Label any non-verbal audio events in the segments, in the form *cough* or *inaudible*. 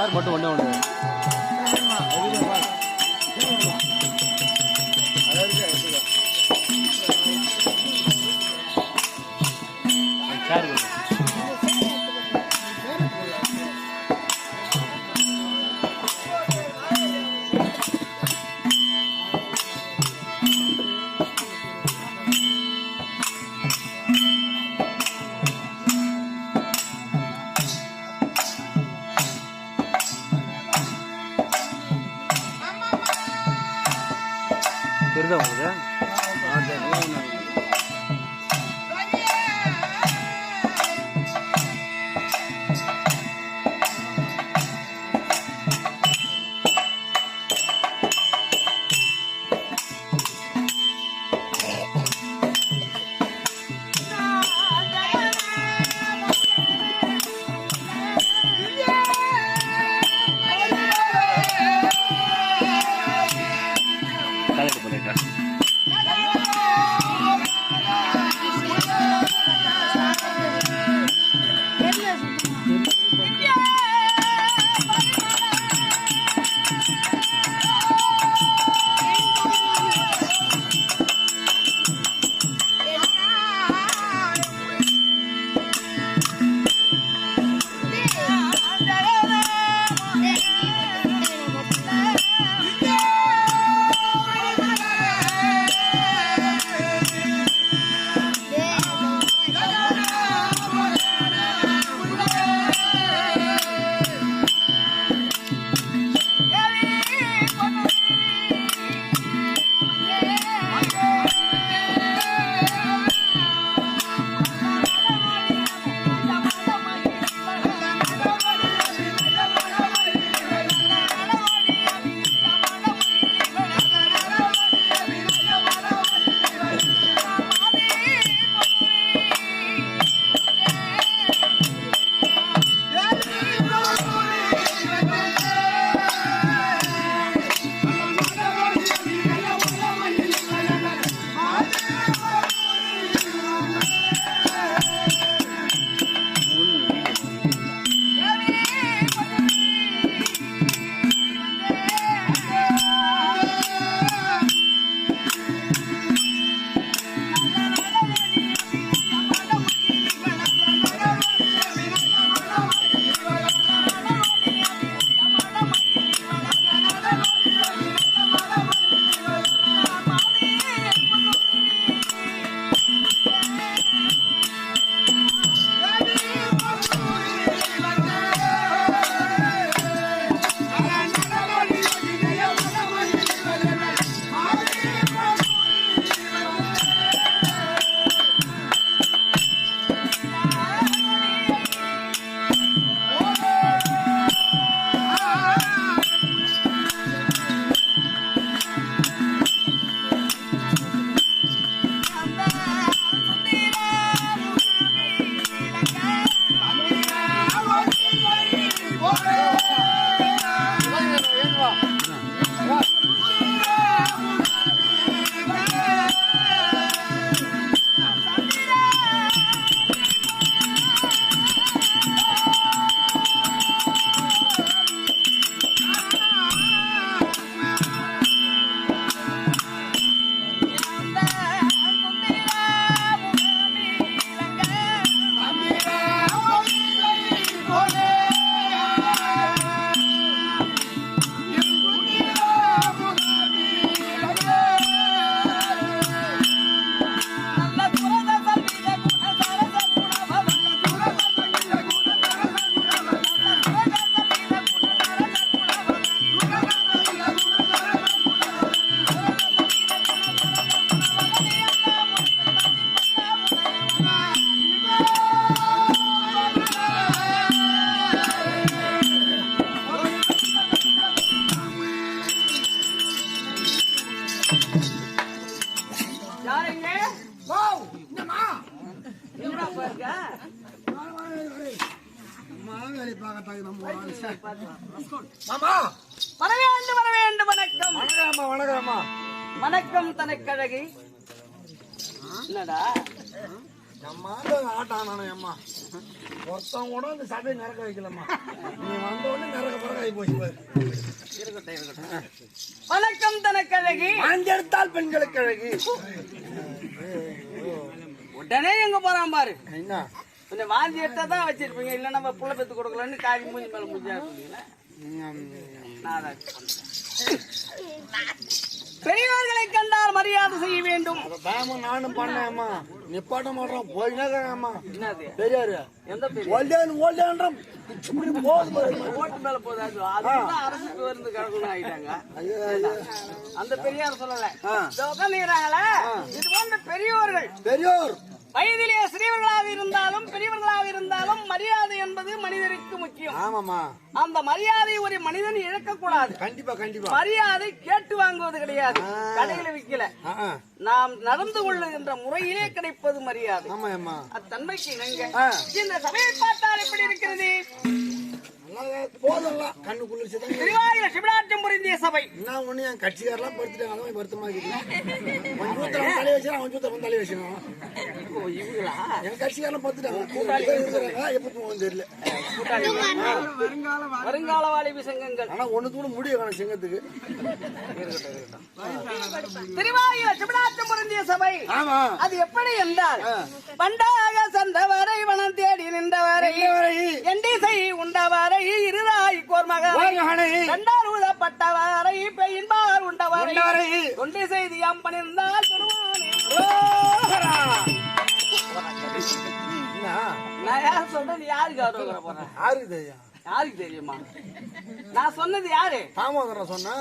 யார் மட்டும் ஒன்று ஒன்று పెడదాం வணக்கம். வணக்கம்மா. வணக்கம் தனக்கழகி. என்னடா? அம்மா ஆட்டானே அம்மா. ஒருத்தன் கூட இந்த சபையை நிறக்க வைக்கலம்மா. நீ வந்த உடனே நிறக்க பிறகு ஆகி வணக்கம் தனக்கழகி. ஆஞ்செடுத்தால் பெண்களுக்கு அழகு. உடனே எங்க போறான் பாரு. என்ன? கொஞ்சம் வாந்தி எடுத்தா தான் வச்சிருப்பீங்க. இல்ல நம்ம புள்ள பெத்து கொடுக்கலன்னு காரி மூஞ்சி மேல முடிஞ்சா நான். பெரியவர்களை கண்டால் மரியாதை செய்ய வேண்டும். பயமா நானும் பண்ணேம்மா நிப்பாட்ட மாட்டோம் போயினே அம்மா. என்னது? பெரியாரு. ஓல்டேன் ஓல்டேன்றம் போகுது ஓட்டு மேல போதாது. அரசுக்கு வந்து கிடக்கணும் ஆயிட்டாங்க. அந்த பெரியார் சொல்லல. ஆ. இதோ போன்ற பெரியோர்கள். பெரியோர். வயதிலே சிறியவர்களாக இருந்தாலும் பெரியவர்களாக இருந்தாலும் மரியாதை என்பது மனிதருக்கு முக்கியம். ஆமாம்மா. அந்த மரியாதை ஒரு மனிதன் இழக்கக்கூடாது. கண்டிப்பா கண்டிப்பா. மரியாதை கேட்டு வாங்குவது கிடையாது. கடையில விக்கல. நாம் நடந்து கொள்ளுகின்ற முறையிலே கிடைப்பது மரியாதை. அத்தன்மைக்கு இணங்க. இந்த சபையை பார்த்தால் எப்படி இருக்கிறது? போதெல்லாம் கண்ணு குளிர்ச்சி தான் திருவாயூர சிவராட்டம் புரிந்திய சபை. என்ன ஒண்ணு என் கட்சிக்காரெல்லாம் படுத்துட்டாங்க. அதான் வருத்தமா இருக்குது *laughs* அவன் தலையை வச்சு அவன் தூத்தம் தலையை வச்சுக்கணும் ஓ, இவங்களா? என் எப்ப தூங்கும் தெரியல. வருங்கால வாலிபி சங்கங்கள் ஆனா ஒண்ணு கூட முடிய காணும் சிங்கத்துக்கு. திருவாயூர புரிந்திய சபை. ஆமா. அது எப்படி என்றால் பண்டாக வனம் தேடி நின்றவரை வரை எண்டிசை உண்டவரை இருதாய் கோர்மகரை மகனை கண்டார் ஊதப்பட்டவரை பெயின்பார் உண்டவரை. தொண்டி செய்தி அம்பனிருந்தால் திருவானே. நான் யார் சொல்றது யாருக்கு அருகிற போறேன்? யாருக்கு தெரியும்? யாருக்கு தெரியுமா? நான் சொன்னது யாரு? தாமோதரம் சொன்னா.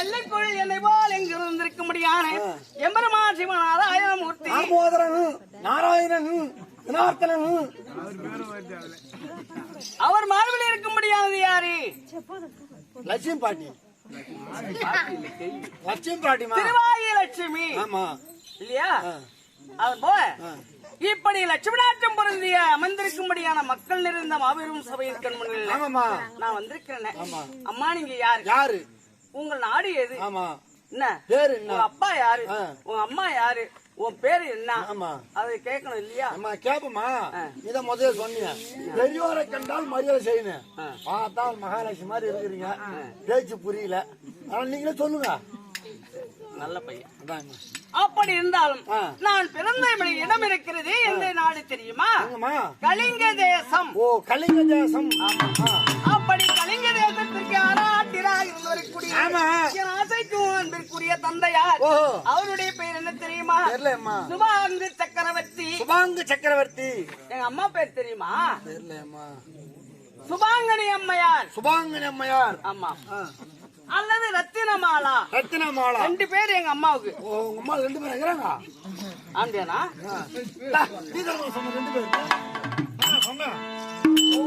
எல்லைக்குள் என்னை போல் எங்கு இருந்திருக்க முடியாது எம்பெருமான் சிவநாராயணமூர்த்தி தாமோதரன் நாராயணன் ஜனார்த்தனன். அவர் மார்பில் இருக்க முடியாது யாரு? லட்சுமி பாட்டி. லட்சுமி பாட்டிமா திருவாயி லட்சுமி. ஆமா. இல்லையா? அது போல இப்படி லட்சுமணாட்டம் பொருந்திய அமர்ந்திருக்கும்படியான மக்கள் நிறைந்த மாபெரும் சபையின் ஆமாமா நான் வந்திருக்கிறேன். அம்மா நீங்க யாரு? யாரு? உங்கள் நாடு எது? ஆமா. என்ன? பேரு அப்பா யாரு. உங்க அம்மா யாரு? உன் பேரு என்ன? ஆமா. அதை கேட்கணும் இல்லையா? அம்மா கேப்பமா இத முதல்ல சொன்னீங்க பெரியோரை கண்டால் மரியாதை செய்யணும் பார்த்தா மகாலட்சுமி மாதிரி இருக்கிறீங்க. பேச்சு புரியல. ஆனா நீங்களே சொல்லுங்க. நல்ல பையன். அப்படி இருந்தாலும். நான் பிறந்த இடம் இருக்கிறது எந்த நாடு தெரியுமா? கலிங்க தேசம். ஓ கலிங்க தேசம். அப்படி கலிங்க தேசத்திற்கு ஆராட்டிராக இருந்து வரக்கூடிய ஆமா. என் ஆசைக்கும் அன்பிற்குரிய தந்தையார். அவருடைய பெயர் என்ன தெரியலம்மா சுபாங்கு சக்கரவர்த்தி. சுபாங்கு சக்கரவர்த்தி. எங்க அம்மா பேர் தெரியுமா? தெரியலம்மா சுபாங்கனி அம்மையார். சுபாங்கனி அம்மையார். ஆமா. அல்லது ரத்தினமாலா. ரத்தினமாலா. ரெண்டு பேர் எங்க அம்மாவுக்கு. ஓ உங்க அம்மா ரெண்டு பேரும் இருக்கிறாங்க? ஆண்டியானா ரெண்டு சொன்னேன்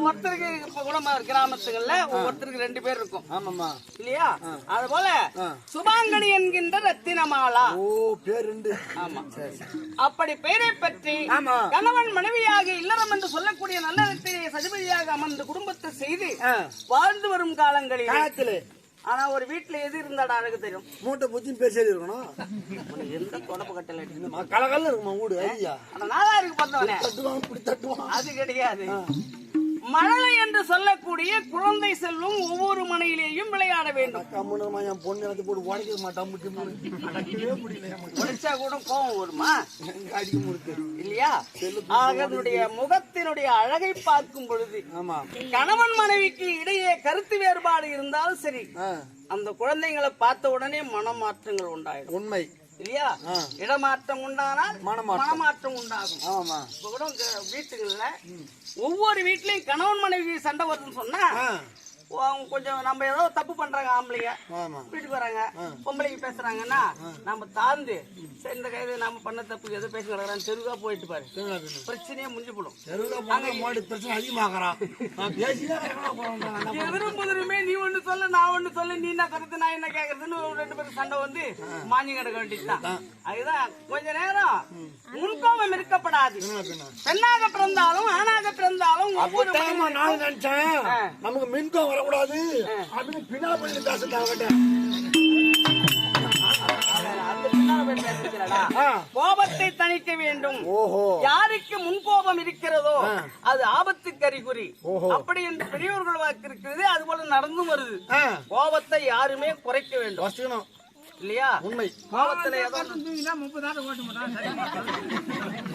ஒவ்வொருத்தருக்கு இப்ப கூட கிராமத்துகள்ல ஒவ்வொருத்தருக்கு ரெண்டு பேர் இருக்கும். ஆமாம்மா. இல்லையா? அது போல ஆ. சுபாங்கனி என்கின்ற ரத்தினமாலா. ஓ பேர் ரெண்டு. ஆமா. அப்படி பெயரை பற்றி. கணவன் மனைவியாக இல்லறம் என்று சொல்லக்கூடிய நல்ல ரத்தினை சதிபதியாக அமர்ந்து குடும்பத்தை செய்து. வாழ்ந்து வரும் காலங்களில். காலத்துல. ஆனா ஒரு வீட்டுல எது இருந்தாடா எனக்கு தெரியும் மூட்டை பூச்சின்னு பேர் சரி இருக்கணும் எந்த தொடப்பு கட்டல கலகல்ல இருக்குமா வீடு ஐயா ஆனா நாலாருக்கு பார்த்தவனே. இப்படி தட்டுவான் அது கிடையாது. மழலை என்று சொல்லக்கூடிய குழந்தை செல்வம் ஒவ்வொரு மனையிலேயும் விளையாட வேண்டும். கம்முனுமா என் பொண்ணு எடுத்து போட்டு உடைக்க மாட்டான். உடைச்சா கூட கோபம் வருமா? இல்லையா? அதனுடைய முகத்தினுடைய அழகை பார்க்கும் பொழுது ஆமா. கணவன் மனைவிக்கு இடையே கருத்து வேறுபாடு இருந்தாலும் சரி. அந்த குழந்தைங்களை பார்த்த உடனே மனமாற்றங்கள் உண்டாயிடும். உண்மை. இல்லையா. இடமாற்றம் உண்டானால் மனமாற்றம். உண்டாகும். ஆமாமா இப்ப கூட வீட்டுகள்ல ஒவ்வொரு வீட்லயும் கணவன் மனைவி சண்டை வருதுன்னு சொன்னா அவங்க கொஞ்சம் நம்ம ஏதோ தப்பு பண்றாங்க ஆம்பளைங்க. ஆமா. வீட்டுக்கு வராங்க பொம்பளைக்கு பேசுறாங்கன்னா நம்ம தாழ்ந்து சரி இந்த கைது நாம பண்ண தப்பு எதோ பேசி கிடக்குறான்னு தெருவா போயிட்டு பாரு? பிரச்சனையே முடிஞ்சு போடும் பிரச்சனை அதிகமாகறான் எதிரும் புதிருமே நீ ஒண்ணு சொல்ல நான் ஒண்ணு சொல்ல நீ என்ன கருத்து நான் என்ன கேக்குறதுன்னு ரெண்டு பேரும் சண்டை வந்து மாஞ்சி கிடக்க வேண்டியதுதான். அதுதான் கொஞ்ச நேரம் முன்கோபம் இருக்கப்படாது பெண்ணாக பிறந்தாலும் ஆணாக பிறந்தாலும் ஒவ்வொரு நினைச்சேன் நமக்கு மின்கம் வரக்கூடாது. அப்படின்னு பின்னா பண்ணி. கோபத்தை தணிக்க வேண்டும். ஓஹோ. யாருக்கு முன்கோபம் இருக்கிறதோ ஆ. அது ஆபத்துக்கு அறிகுறி. அப்படி என்று பெரியவர்கள் வாக்கு இருக்கிறது அது போல நடந்து வருது கோபத்தை யாருமே குறைக்க வேண்டும். இல்லையா? உண்மை. கோபத்துல ஏதோ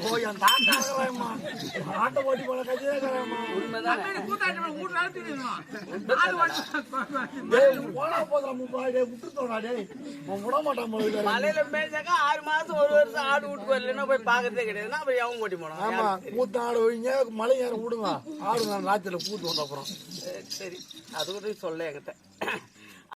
ஓ என் தாத்தா ஆட்டை ஓட்டி கட்சியே இருக்கிறாயம்மா உண்மைதானே? மாட்டான் போல இருக்கு. மலையில மேய்ச்சாக்கா ஆறு மாசம் ஒரு வருஷம் ஆடு வீட்டுக்கு வரலன்னா போய் பாக்குறதே கிடையாதுன்னா அப்புறம் எவன் ஓட்டி போனோம். ஆமா மூத்த ஆடு வைங்க மலை ஏற விடுங்க. ஆடு நான் ராத்திரில பூத்து வந்த அப்புறம் சரி அது சொல்ல என்கிட்ட.